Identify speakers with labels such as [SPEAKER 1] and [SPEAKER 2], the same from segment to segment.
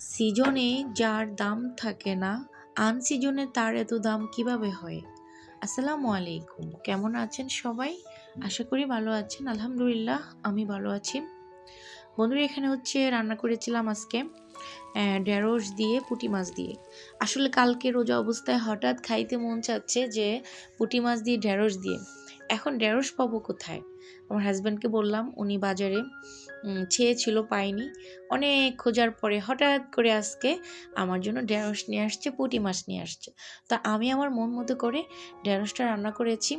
[SPEAKER 1] সিজনে যার দাম থাকে না, আনসিজনে তার এত দাম কীভাবে হয়? আসসালামু আলাইকুম। কেমন আছেন সবাই? আশা করি ভালো আছেন। আলহামদুলিল্লাহ, আমি ভালো আছি। বন্ধুরা, এখানে হচ্ছে রান্না করেছিলাম আজকে ঢেঁড়স দিয়ে, পুঁটি মাছ দিয়ে। আসলে কালকে রোজা অবস্থায় হঠাৎ খাইতে মন চাচ্ছে যে, পুঁটি মাছ দিয়ে ঢেঁড়স দিয়ে। এখন ঢেঁড়স পাবো কোথায়? আমার হাজব্যান্ডকে বললাম, উনি বাজারে। চেয়েছিল পাইনি। অনেক খোঁজার পরে হঠাৎ করে আজকে আমার জন্য ঢেঁড়স নিয়ে আসছে, পুঁটি মাছ নিয়ে আসছে। তা আমি আমার মন মতো করে ঢেঁড়সটা রান্না করেছি।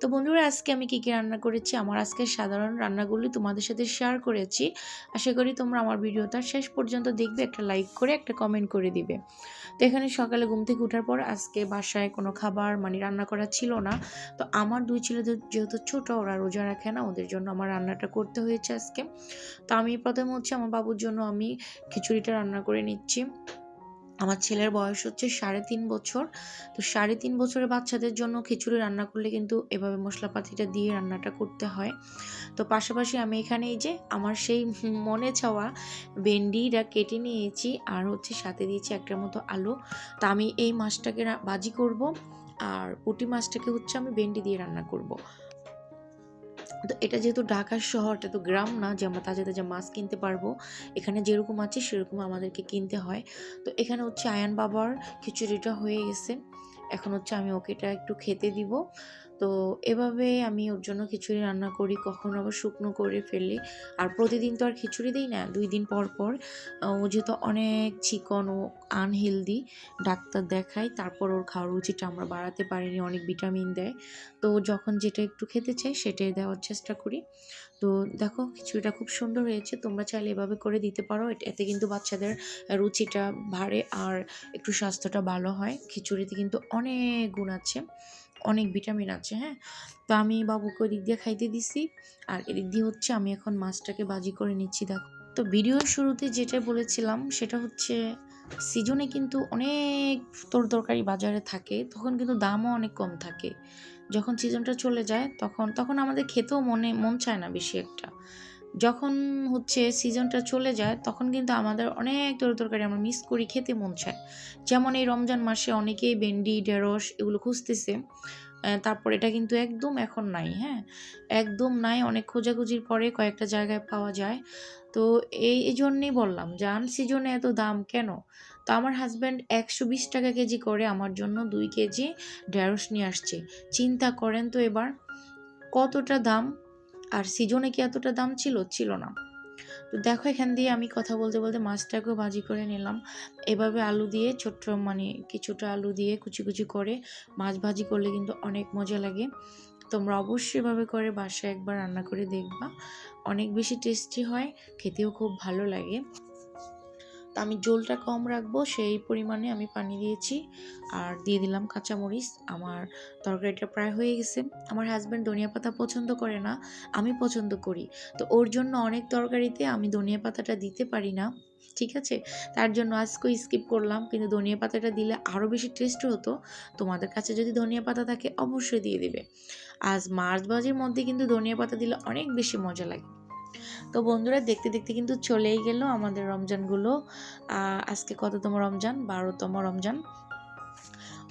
[SPEAKER 1] তো বন্ধুরা, আজকে আমি কী কী রান্না করেছি, আমার আজকে সাধারণ রান্নাগুলি তোমাদের সাথে শেয়ার করেছি। আশা করি তোমরা আমার ভিডিওটা শেষ পর্যন্ত দেখবে, একটা লাইক করে, একটা কমেন্ট করে দিবে। তো এখানে সকালে ঘুম থেকে ওঠার পর আজকে বাসায় কোনো খাবার মানে রান্না করা ছিল না। তো আমার দুই ছেলেদের যেহেতু ছোটো, ওরা রোজা রাখে না, ওদের জন্য আমার রান্নাটা করতে হয়েছে আজকে। তো আমি প্রথমে হচ্ছে আমার বাবুর জন্য আমি খিচুড়িটা রান্না করে নিচ্ছি। আমার ছেলের বয়স হচ্ছে সাড়ে তিন বছর। তো সাড়ে তিন বছরের বাচ্চাদের জন্য খিচুড়ি রান্না করলে কিন্তু এভাবে মশলাপাতিটা দিয়ে রান্নাটা করতে হয়। তো পাশাপাশি আমি এখানে এই যে আমার সেই মনে চাওয়া ভেন্ডিটা কেটে নিয়েছি আর হচ্ছে সাথে দিয়েছি একটার মতো আলু। তা আমি এই মাছটাকে ভাজি করব আর পুঁটি মাছটাকে হচ্ছে আমি ভেন্ডি দিয়ে রান্না করব। তো এটা যেহেতু ঢাকার শহর, এটা তো গ্রাম না, যে আমরা তাজা তাজা মাছ কিনতে পারব, এখানে যেরকম আছে সেরকম আমাদেরকে কিনতে হয়। তো এখানে হচ্ছে আয়ান বাবার খিচুড়িটা হয়ে গেছে। এখন হচ্ছে আমি ওকে এটা একটু খেতে দিব। তো এভাবে আমি ওর জন্য খিচুড়ি রান্না করি, কখনো আবার শুকনো করে ফেলি। আর প্রতিদিন তো আর খিচুড়ি দিই না, দুই দিন পর পর। ও যেহেতু অনেক চিকন ও আনহেলদি ডাক্তার দেখাই তারপর ওর খাওয়ার রুচিটা আমরা বাড়াতে পারিনি, অনেক ভিটামিন দেয়। তো যখন যেটা একটু খেতে চাই, সেটাই দেওয়ার চেষ্টা করি। তো দেখো, খিচুড়িটা খুব সুন্দর হয়েছে, তোমরা চাইলে এভাবে করে দিতে পারো। এতে কিন্তু বাচ্চাদের রুচিটা বাড়ে আর একটু স্বাস্থ্যটা ভালো হয়। খিচুড়িতে কিন্তু অনেক গুণ আছে। অনেক ভিটামিন আছে হ্যাঁ? তো আমি বাবুকে ওদিক দিয়ে খাইতে দিছি আর এদিক দিয়ে হচ্ছে আমি এখন মাছটাকে বাজি করে নিচ্ছি, দেখো। তো ভিডিওর শুরুতে যেটা বলেছিলাম সেটা হচ্ছে, সিজনে কিন্তু অনেক তোর তরকারি বাজারে থাকে, তখন কিন্তু দামও অনেক কম থাকে। যখন সিজনটা চলে যায়, তখন তখন আমাদের খেতেও মনে, মন চায় না বেশি একটা। যখন হচ্ছে সিজনটা চলে যায়, তখন কিন্তু আমাদের অনেক তরি তরকারি আমরা মিস করি, খেতে মন চায়। যেমন এই রমজান মাসে অনেকেই ভেন্ডি, ঢেঁড়স এগুলো খুঁজতেছে। তারপর এটা কিন্তু একদম এখন নাই হ্যাঁ? একদম নাই, অনেক খোঁজাখুঁজির পরে কয়েকটা জায়গায় পাওয়া যায়। তো এই জন্যেই বললাম আন সিজনে এত দাম কেন? তো আমার হাজব্যান্ড একশো বিশ টাকা কেজি করে, আমার জন্য দুই কেজি ঢেঁড়স নিয়ে আসছে। চিন্তা করেন তো এবার, কতটা দাম আর সিজনে কি এতটা দাম ছিল? ছিল না। তো দেখো এখান দিয়ে আমি কথা বলতে বলতে মাছটাকেও ভাজি করে নিলাম। এভাবে আলু দিয়ে ছোট্ট মানে কিছুটা আলু দিয়ে কুচি কুচি করে মাছ ভাজি করলে কিন্তু অনেক মজা লাগে। তোমরা অবশ্যই এভাবে করে বাসায় একবার রান্না করে দেখবা। অনেক বেশি টেস্টি হয়, খেতেও খুব ভালো লাগে। তো আমি জলটা কম রাখব, সেই পরিমাণে আমি পানি দিয়েছি। আর দিয়ে দিলাম কাঁচামরিচ। আমার তরকারিটা প্রায় হয়ে গেছে। আমার হাজব্যান্ড ধনিয়া পাতা পছন্দ করে না, আমি পছন্দ করি। তো ওর জন্য অনেক তরকারিতে আমি ধনিয়া পাতাটা দিতে পারি না, ঠিক আছে? তার জন্য আজকে স্কিপ করলাম। কিন্তু ধনিয়া পাতাটা দিলে আরও বেশি টেস্ট হতো। তোমাদের কাছে যদি ধনিয়া পাতা থাকে, অবশ্যই দিয়ে দিবে। আজ মার্চ ভাজির মধ্যে কিন্তু ধনিয়া পাতা দিলে অনেক বেশি মজা লাগে। তো বন্ধুরা দেখতে দেখতে কিন্তু চলেই গেল আমাদের রমজানগুলো। আজকে কততম রমজান? বারোতম রমজান।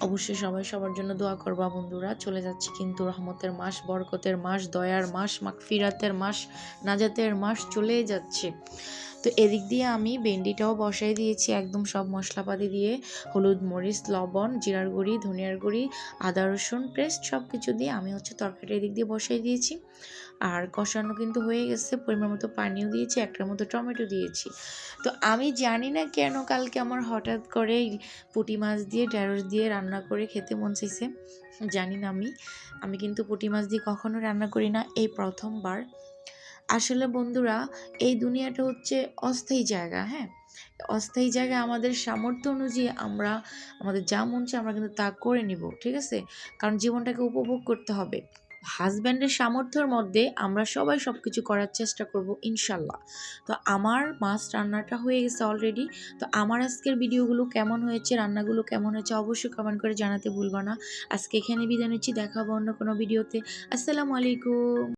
[SPEAKER 1] অবশ্যই সবাই সবার জন্য দোয়া করবা বন্ধুরা। চলে যাচ্ছি কিন্তু রহমতের মাস, বরকতের মাস, দয়ার মাস মাকফিরাতের মাস, নাজাতের মাস, চলেই যাচ্ছে। তো এদিক দিয়ে আমি ভেন্ডিটাও বসাই দিয়েছি একদম সব মশলাপাতি দিয়ে। হলুদ মরিচ, লবণ, জিরার গুঁড়ি, ধনিয়ার গুঁড়ি, আদা রসুন, পেস্ট সব কিছু দিয়ে আমি হচ্ছে তরকারিটা এদিক দিয়ে বসাই দিয়েছি। আর কষানো কিন্তু হয়ে গেছে, পরিমাণ মতো পানিও দিয়েছি, একটার মতো টমেটো দিয়েছি। তো আমি জানি না কেন কালকে আমার হঠাৎ করে পুঁটি মাছ দিয়ে, ঢেঁড়স দিয়ে রান্না করে খেতে মন চাইছে, জানি না আমি। আমি কিন্তু পুঁটি মাছ দিয়ে কখনো রান্না করি না, এই প্রথমবার। আসলে বন্ধুরা, এই দুনিয়াটা হচ্ছে অস্থায়ী জায়গা হ্যাঁ? অস্থায়ী জায়গায় আমাদের সামর্থ্য অনুযায়ী আমরা, আমাদের যা মন চায় আমরা কিন্তু তা করে নিব, ঠিক আছে? কারণ জীবনটাকে উপভোগ করতে হবে। হাজব্যান্ডের সামর্থ্যের মধ্যে আমরা সবাই সব কিছু করার চেষ্টা করব, ইনশাল্লাহ। তো আমার মাছ রান্নাটা হয়ে গেছে অলরেডি তো আমার আজকের ভিডিওগুলো কেমন হয়েছে, রান্নাগুলো কেমন হয়েছে অবশ্যই কমেন্ট করে জানাতে ভুলবো না। আজকে এখানে বিদায় নিচ্ছি, দেখাবো অন্য কোনো ভিডিওতে। আসসালামু আলাইকুম।